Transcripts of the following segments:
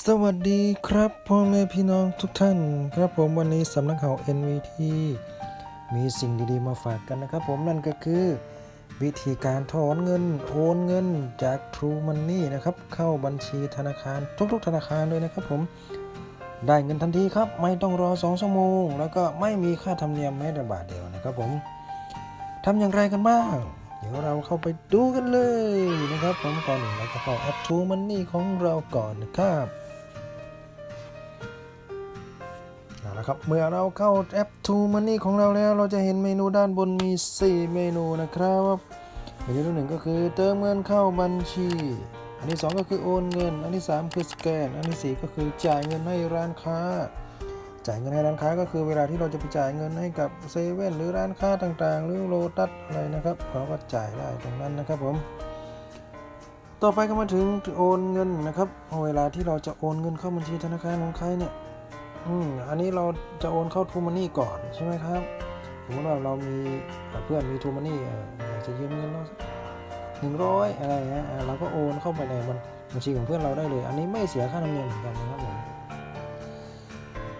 สวัสดีครับพ่อแม่พี่น้องทุกท่าน ครับผมวันนี้สำนักข่าว NVT มีสิ่งดีๆมาฝากกันนะครับ ผมนั่นก็คือ วิธีการถอนเงินโอนเงินจาก True Money นะครับ เข้าบัญชีธนาคารทุกๆ ธนาคารเลยนะครับผมได้เงินทันทีครับ ไม่ต้องรอ 2 ชั่วโมง แล้วก็ไม่มีค่าธรรมเนียมแม้แต่บาทเดียวนะครับผมทำอย่างไรกันบ้าง ยวเราเข้าไปดูกันเลยนะครับผมก่อนอื่นเราก็เข้าแอป True Money ของเราก่อนนะครับเอาละครับเมื่อเราเข้าแอป True Money ของเราแล้ว เราจะเห็นเมนูด้านบนมี 4 เมนูนะครับเมนูที่หนึ่งก็คือเติมเงินเข้าบัญชี อันที่ 2 ก็คือโอนเงิน อันที่ 3 คือสแกน อันทีสี่4 ก็คือจ่ายเงินให้ร้านค้า จ่ายเงินให้ร้านค้าก็คือเวลาที่เราจะไปจ่ายเงินให้กับเซเว่นหรือร้านค้าต่างๆ หรือโลตัสอะไรนะครับเราก็จ่ายได้ตรงนั้นนะครับผมต่อไปก็มาถึงโอนเงินนะครับ เวลาที่เราจะโอนเงินเข้าบัญชีธนาคารของใครเนี่ยอืมอันนี้เราจะโอนเข้าทูมันนี่ก่อนใช่ไหมครับสมมติว่าเรามีเพื่อนมีทูมันนี่อยากจะยืมเงินเราหนึ่งร้อยอะไรเงี้ยเราก็โอนเข้าไปในบัญบัญชีของเพื่อนเราได้เลย อันนี้ไม่เสียค่าธรรมเนียมเหมือนกันนะครับผม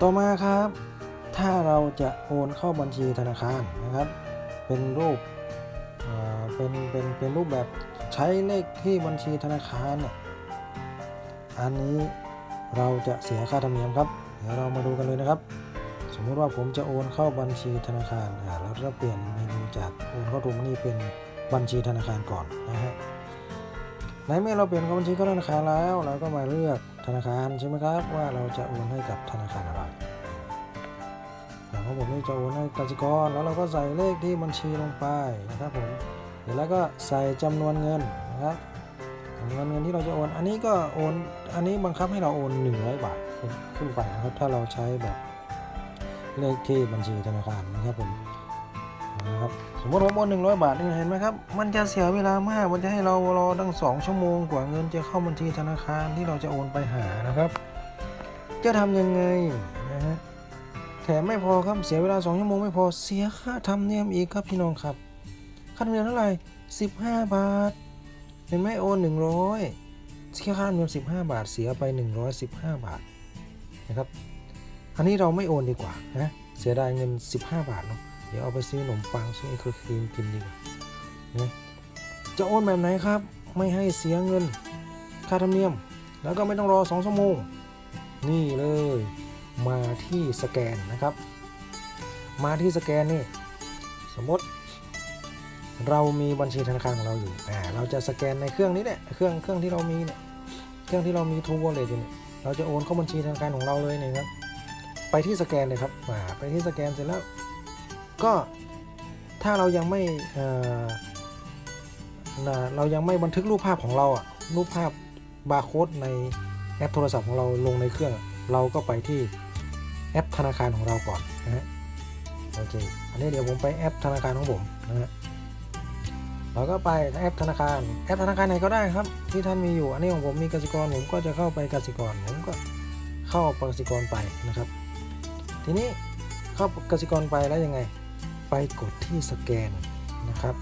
ต่อมาครับ ถ้าเราจะโอนเข้าบัญชีธนาคารนะครับ เป็นรูปเป็นเป็นเป็นรูปแบบใช้เลขที่บัญชีธนาคารเนี่ยอันนี้เราจะเสียค่าธรรมเนียมครับ เดี๋ยวเรามาดูกันเลยนะครับ สมมุติว่าผมจะโอนเข้าบัญชีธนาคารอ่าเราจะเปลี่ยนเมนูจากโอนเข้าทูมันนี่เป็นบัญชีธนาคารก่อนนะฮะในเมื่อเราเปลี่ยนเข้าบัญชีเข้าธนาคารแล้ว เราก็มาเลือก ธนาคารใช่ไหมครับว่าเราจะโอนให้กับธนาคารอะไรอย่างของผมนี่จะโอนให้กสิกรแล้วเราก็ใส่เลขที่บัญชีลงไปนะครับผมเสร็จแล้วก็ใส่จำนวนเงินนะครับจำนวนเงินที่เราจะโอน อันนี้ก็โอนอันนี้บังคับให้เราโอน 100 บาทขึ้นไปนะครับถ้าเราใช้แบบเลขที่บัญชีธนาคารนะครับผม นะครับสมมติผมโอนหนึ่งร้อยบาทนี่เห็นไหมครับ มันจะเสียเวลามาก มันจะให้เรารอตั้งสองชั่วโมงกว่าเงินจะเข้าบัญชีธนาคารที่เราจะโอนไปหานะครับ จะทำยังไงนะฮะแถมไม่พอครับเสียเวลา2ชั่วโมงไม่พอเสียค่าธรรมเนียมอีกครับพี่น้องครับค่าธรรมเนียมเท่าไหร่15บาท เห็นไหมโอน100เสียค่าธรรมเนียม15บาทเสียไป115บาทนะครับ อันนี้เราไม่โอนดีกว่านะเสียดายเงิน 15 บาทเนาะ ดี๋ยวเอาไปซื้อขนมปังซื้อไอศครีมกินดีกว่านะจะโอนแบบไหนครับ ไม่ให้เสียเงิน ค่าธรรมเนียม แล้วก็ไม่ต้องรอ2ชั่วโมง นี่เลยมาที่สแกนนะครับ มาที่สแกนนี่สมมติเรามีบัญชีธนาคารของเราอยู่อ่าเราจะสแกนในเครื่องนี้เนี่ยเครื่องเครื่องที่เรามีเนี่ยเครื่องที่เรามี True Wallet อยู่เนี่ยเราจะโอนเข้าบัญชีธนาคารของเราเลยนี่ครับไปที่สแกนเลยครับอ่าไปที่สแกนเสร็จแล้ว ก็ถ้าเรายังไม่เเรายังไม่บันทึกรูปภาพของเราอะรูปภาพบาร์โค้ดในแอปโทรศัพท์ของเราลงในเครื่อง เราก็ไปที่แอปธนาคารของเราก่อนนะฮะโอเคอันนี้เดี๋ยวผมไปแอปธนาคารของผมนะฮะเราก็ไปแอปธนาคารแอปธนาคารไหนก็ได้ครับ ที่ท่านมีอยู่ อันนี้ของผมมีกสิกรผมก็จะเข้าไปกสิกรผมก็เข้ากสิกรไปนะครับ ทีนี้เข้ากสิกรไปแล้วยังไง ไปกดที่สแกนนะครับ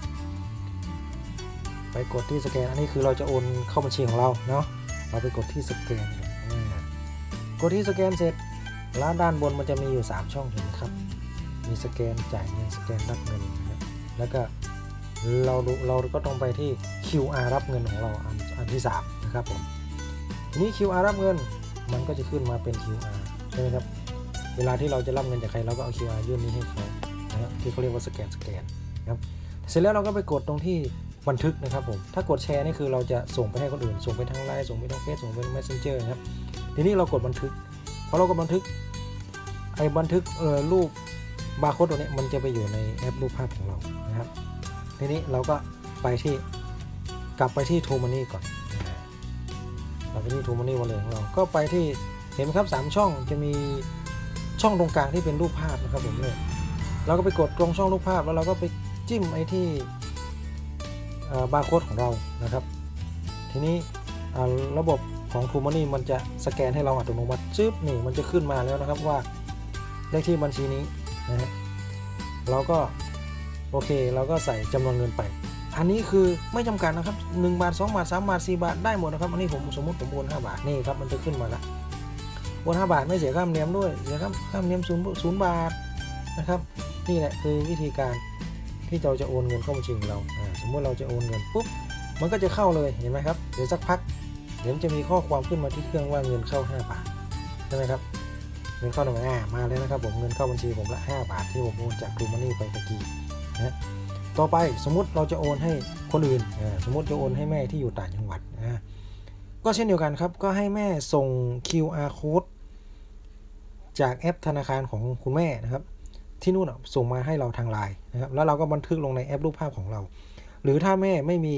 ไปกดที่สแกน อันนี้คือเราจะโอนเข้าบัญชีของเราเนาะ เราไปกดที่สแกนกันอ่ากดที่สแกนเสร็จแล้วด้านบนมันจะมีอยู่ 3 ช่องเห็นไหมครับ มีสแกนจ่ายเงินสแกนรับเงินนะครับแล้วก็เราเราก็ต้องไปที่ QR รับเงินของเราอันอันที่3นะครับผมทีนี้ QR รับเงินมันก็จะขึ้นมาเป็น QR ใช่ไหมครับ เวลาที่เราจะรับเงินจากใครเราก็เอา QR ยื่นนี้ให้เขา นะครับที่เขาเรียกว่าสแกนสแกนนะครับเสร็จแล้วเราก็ไปกดตรงที่บันทึกนะครับผมถ้ากดแชร์นี่คือเราจะส่งไปให้คนอื่น ส่งไปทางไลน์ส่งไปทางเฟซส่งไปทาง messenger นะครับทีนี้เรากดบันทึกพอเรากดบันทึกไอ้บันทึกเอ่อรูปบาร์โค้ดตัวนี้มันจะไปอยู่ในแอปรูปภาพของเรานะครับ ทีนี้เราก็ไปที่กลับไปที่ True Money ก่อนอ่าเราไปที่ True Money Wallet ของเราก็ไปที่เห็นไหมครับ 3 ช่องจะมีช่องตรงกลางที่เป็นรูปภาพนะครับผมเนี่ย เราก็ไปกดตรงช่องรูปภาพแล้วเราก็ไปจิ้มไอ้ที่บาร์โค้ดของเรานะครับ ทีนี้ระบบของ True Money มันจะสแกนให้เราอัตโนมัติจึ๊บนี่มันจะขึ้นมาแล้วนะครับว่าเลขที่บัญชีนี้นะฮะเราก็โอเคเราก็ใส่จำนวนเงินไป อันนี้คือไม่จำกัดนะครับ1บาท2บาท3บาท4บาทได้หมดนะครับอันนี้ผมสมมติผมโอน5บาทนี่ครับมันจะขึ้นมาแล้วโอน5บาทไม่เสียค่าธรรมเนียมด้วยเสียค่าค่าธรรมเนียมศูนย์ศูนย์บาทนะครับ นี่แหละคือวิธีการที่เราจะโอนเงินเข้าบัญชีของเรา สมมติเราจะโอนเงินปุ๊บ มันก็จะเข้าเลย เห็นไหมครับ เดี๋ยวสักพัก เดี๋ยวจะมีข้อความขึ้นมาที่เครื่องว่าเงินเข้า 5 บาท ใช่ไหมครับ เงินเข้าหนึ่งอ่ามาแล้วนะครับ ผมเงินเข้าบัญชีผมละ 5 บาทที่ผมโอนจากทูมันนี่ไปตะกี้นะต่อไปสมมุติเราจะโอนให้คนอื่น สมมติจะโอนให้แม่ที่อยู่ต่างจังหวัดอ่าก็เช่นเดียวกันครับ ก็ให้แม่ส่ง QR code จากแอปธนาคารของคุณแม่นะครับ ที่นู่นส่งมาให้เราทางไลน์นะครับแล้วเราก็บันทึกลงในแอปรูปภาพของเรา หรือถ้าแม่ไม่มี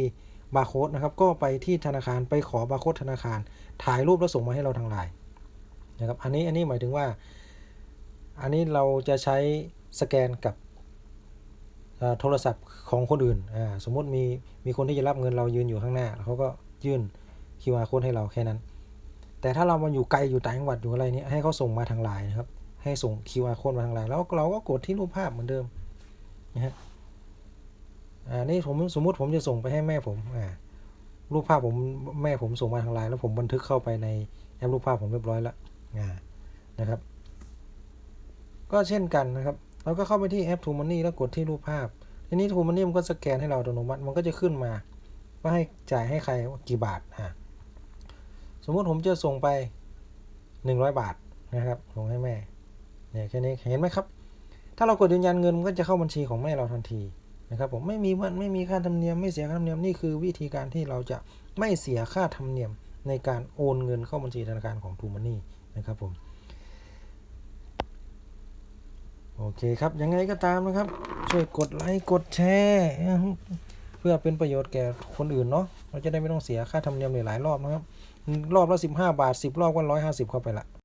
บาร์โค้ดนะครับก็ไปที่ธนาคารไปขอบาร์โค้ดธนาคาร ถ่ายรูปแล้วส่งมาให้เราทางไลน์นะครับอันนี้อันนี้หมายถึงว่า อันนี้เราจะใช้สแกนกับโทรศัพท์ของคนอื่นอ่าสมมติมีมีคนที่จะรับเงินเรายืนอยู่ข้างหน้า เขาก็ยื่น QR code ให้เราแค่นั้น แต่ถ้าเรามาอยู่ไกลอยู่ต่างจังหวัดอยู่อะไรเนี้ยให้เขาส่งมาทางไลน์นะครับ ให้ส่ง QR code มาทางไลน์แล้วเราก็กดที่รูปภาพเหมือนเดิมนะฮะอ่านี่ผมสมมุติผมจะส่งไปให้แม่ผมอ่ารูปภาพผมแม่ผมส่งมาทางไลน์แล้วผมบันทึกเข้าไปในแอปรูปภาพผมเรียบร้อยแล้วอ่านะครับ ก็เช่นกันนะครับเราก็เข้าไปที่แอป True Money แล้วกดที่รูปภาพทีนี้ True Money มันก็สแกนให้เราอัตโนมัติมันก็จะขึ้นมาว่าให้จ่ายให้ใครกี่บาทอ่าสมมุติผมจะส่งไป 100 บาทนะครับส่งให้แม่ เนี่ยแค่นี้เห็นไหมครับ ถ้าเรากดยืนยันเงินมันก็จะเข้าบัญชีของแม่เราทันทีนะครับผมไม่มีวันไม่มีค่าธรรมเนียมไม่เสียค่าธรรมเนียมนี่คือวิธีการที่เราจะไม่เสียค่าธรรมเนียมในการโอนเงินเข้าบัญชีธนาคารของทูมันนี่นะครับผมโอเคครับยังไงก็ตามนะครับ ช่วยกดไลค์กดแชร์เพื่อเป็นประโยชน์แก่คนอื่นเนาะเราจะได้ไม่ต้องเสียค่าธรรมเนียมหลายรอบนะครับรอบละ15 บาท 10 รอบก็150 เข้าไปละ